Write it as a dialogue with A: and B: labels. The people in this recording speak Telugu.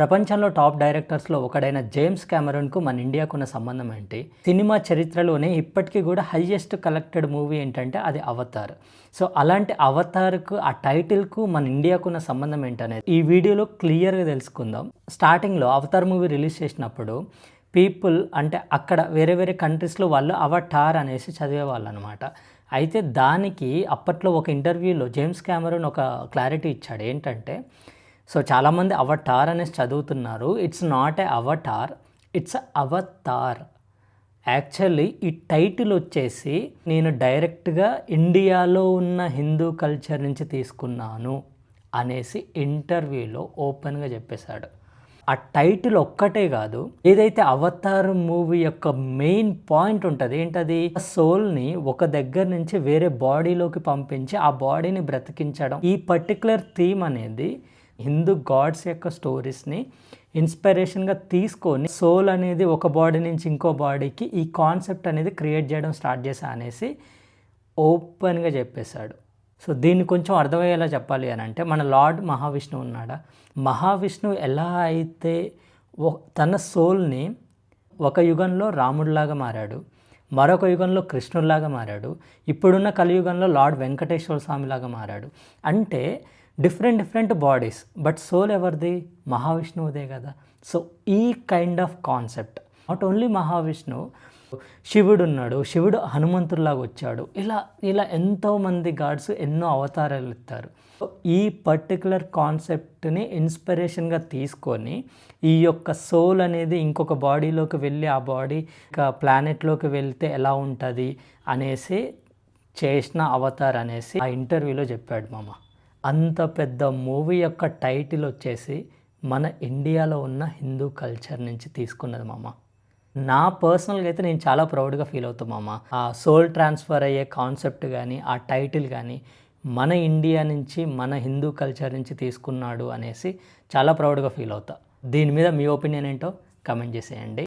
A: ప్రపంచంలో టాప్ డైరెక్టర్స్లో ఒకడైన జేమ్స్ కెమెరాన్కు మన ఇండియాకున్న సంబంధం ఏంటి? సినిమా చరిత్రలోనే ఇప్పటికీ కూడా హయ్యెస్ట్ కలెక్టెడ్ మూవీ ఏంటంటే అది అవతార్. సో అలాంటి అవతార్కు ఆ టైటిల్కు మన ఇండియాకు ఉన్న సంబంధం ఏంటనేది ఈ వీడియోలో క్లియర్గా తెలుసుకుందాం. స్టార్టింగ్లో అవతార్ మూవీ రిలీజ్ చేసినప్పుడు పీపుల్ అంటే అక్కడ వేరే వేరే కంట్రీస్లో వాళ్ళు అవటార్ అనేసి చదివేవాళ్ళు అనమాట అయితే దానికి అప్పట్లో ఒక ఇంటర్వ్యూలో జేమ్స్ కెమెరాన్ ఒక క్లారిటీ ఇచ్చాడు. ఏంటంటే సో చాలామంది అవటార్ అనేసి చదువుతున్నారు. It's not a avatar it's avatar actually ఈ టైటిల్ వచ్చేసి నేను డైరెక్ట్గా ఇండియాలో ఉన్న హిందూ కల్చర్ నుంచి తీసుకున్నాను అనేసి ఇంటర్వ్యూలో ఓపెన్గా చెప్పేశాడు. ఆ టైటిల్ ఒక్కటే కాదు ఏదైతే అవతార్ మూవీ యొక్క మెయిన్ పాయింట్ ఉంటుంది ఏంటది? సోల్ని ఒక దగ్గర నుంచి వేరే బాడీలోకి పంపించి ఆ బాడీని బ్రతికించడం. ఈ పర్టికులర్ థీమ్ అనేది హిందూ గాడ్స్ యొక్క స్టోరీస్ని ఇన్స్పిరేషన్గా తీసుకొని సోల్ అనేది ఒక బాడీ నుంచి ఇంకో బాడీకి ఈ కాన్సెప్ట్ అనేది క్రియేట్ చేయడం స్టార్ట్ చేశా అనేసి ఓపెన్గా చెప్పేశాడు. సో దీన్ని కొంచెం అర్థమయ్యేలా చెప్పాలి అని అంటే మన లార్డ్ మహావిష్ణువు ఉన్నాడా? మహావిష్ణువు ఎలా అయితే తన సోల్ని ఒక యుగంలో రాముడిలాగా మారాడు మరొక యుగంలో కృష్ణుడిలాగా మారాడు ఇప్పుడున్న కలియుగంలో లార్డ్ వెంకటేశ్వర స్వామిలాగా మారాడు. అంటే different different bodies but soul ఎవరిది? మహావిష్ణువుదే కదా. సో ఈ kind of concept not only Mahavishnu శివుడు ఉన్నాడు శివుడు హనుమంతుడిలాగా వచ్చాడు. ఇలా ఇలా ఎంతోమంది గాడ్స్ ఎన్నో అవతారాలు ఇస్తారు. సో ఈ పర్టికులర్ కాన్సెప్ట్ని ఇన్స్పిరేషన్గా తీసుకొని ఈ యొక్క సోల్ అనేది ఇంకొక బాడీలోకి వెళ్ళి ఆ బాడీ ప్లానెట్లోకి వెళ్తే ఎలా ఉంటుంది అనేసి చేసిన అవతార్ అనేసి ఆ ఇంటర్వ్యూలో చెప్పాడు మామ. అంత పెద్ద మూవీ యొక్క టైటిల్ వచ్చేసి మన ఇండియాలో ఉన్న హిందూ కల్చర్ నుంచి తీసుకున్నది మామ. నా పర్సనల్గా అయితే నేను చాలా ప్రౌడ్గా ఫీల్ అవుతాను మామ. ఆ సోల్ ట్రాన్స్ఫర్ అయ్యే కాన్సెప్ట్ కానీ ఆ టైటిల్ కానీ మన ఇండియా నుంచి మన హిందూ కల్చర్ నుంచి తీసుకున్నాడు అనేసి చాలా ప్రౌడ్గా ఫీల్ అవుతా. దీని మీద మీ ఒపీనియన్ ఏంటో కమెంట్ చేసేయండి.